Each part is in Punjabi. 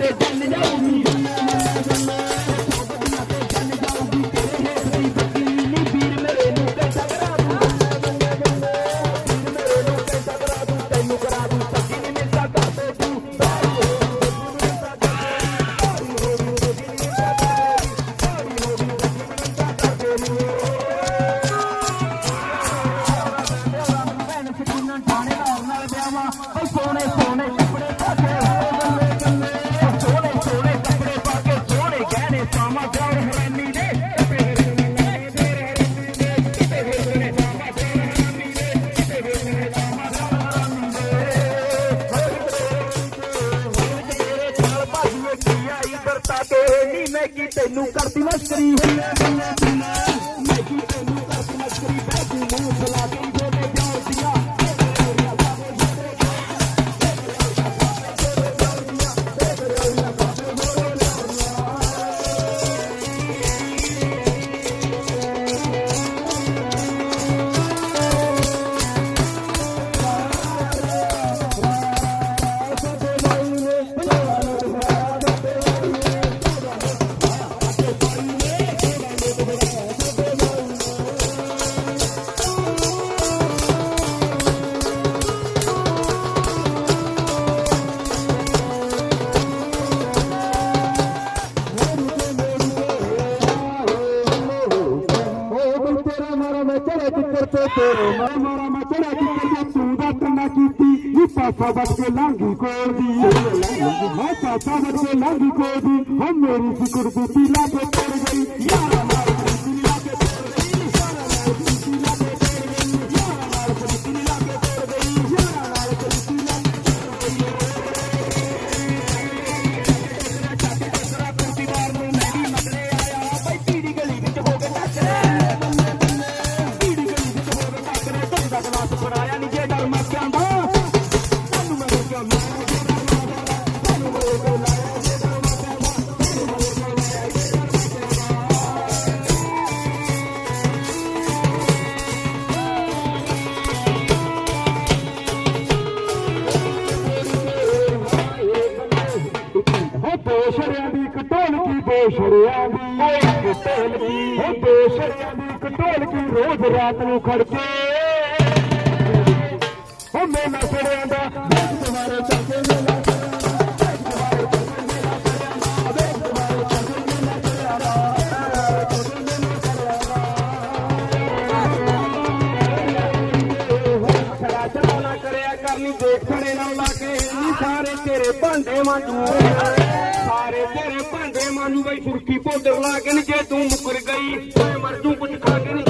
ਤੇ ਤੇਰੇ ਨੀ ਮੈਂ ਕੀ ਤੈਨੂੰ ਕਰਦੀ ਮਸਕਰੀ। ਮੈਂ ਕੀ ਤੈਨੂੰ ਕਰਦੀ ਮਸਕਰੀ। ਤੇ ਤੇਰੇ ਮਾਰਾ ਮਾਰਾ ਮੈਂ ਚੜਾ ਕਿੱਕਰ ਤੇ ਤੂੰ ਦਾ ਕੰਨਾ ਕੀਤੀ ਨੀ ਪਾਸਾ ਵੱਟ ਕੇ ਲਾਂਗੀ ਕੋਲ ਦੀ। ਹਾਂ ਪਾਸਾ ਵੱਟ ਕੇ ਲਾਂਗੀ ਕੋਲ ਦੀ ਹਾਂ ਮੇਰੀ ਫਿਕਰ ਬੂਟੀ ਲਾ ਕੇ ਤੁਰ ਗਈ। ਯਾਰਾ ਨਾਲ ਬੂਟੀ ਕੇ ਤੁਰ ਗਈ। ਫੜਾਇਆ ਨਹੀਂ ਜੇ ਡਰ ਮੈਂ ਕਿਆਂਦਾ ਤੈਨੂੰ ਮੈਂ ਰੋਕਿਆ ਮੈਂ ਤੈਨੂੰ ਮੈਂ ਰੋਕਿਆ ਲਾਇਆ ਜੇ ਡਰ ਮੈਂ ਕਿਆਂਦਾ ਤੈਨੂੰ ਮੈਂ ਰੋਕਿਆ ਲਾਇਆ ਜੇ ਡਰ ਮੈਂ ਕਿਆਂਦਾ ਹੋ ਦੀ ਕਟੋਲਕੀ ਦੋਸ਼ਰਿਆਂ ਦੀ ਕਟੋਲਕੀ ਹੋ ਦੋਸ਼ਰਿਆਂ ਦੀ ਕਟੋਲਕੀ ਰੋਜ਼ ਰਾਤ ਨੂੰ ਖੜਕੇ ਹੋ ਮੇਲਾ ਸੜਿਆਂ ਦਾ ਵੇਖ ਦੁਬਾਰੇ ਚੱਕੇ ਮੇਲਾ ਸੜਿਆਂ ਕਰਿਆ ਕਰਨੀ ਦੇਖ ਨਾਲ ਲਾ ਕੇ ਨੀ ਸਾਰੇ ਤੇਰੇ ਭਾਂਡੇ ਮਾਂਜੂ ਸਾਰੇ ਤੇਰੇ ਭਾਂਡੇ ਮਾਂਜੂ ਬਈ ਸੁਰਖੀ ਪਾਊਡਰ ਲਾ ਕੇ ਨੀ ਜੇ ਤੂੰ ਮੁਕਰ ਗਈ ਮੈਂ ਮਰ ਜੂ ਕੁਝ ਖਾ ਕੇ ਨੀ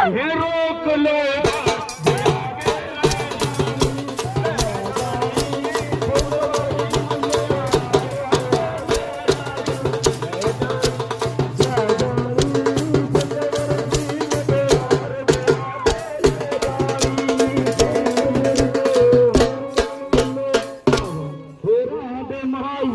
रोकल माई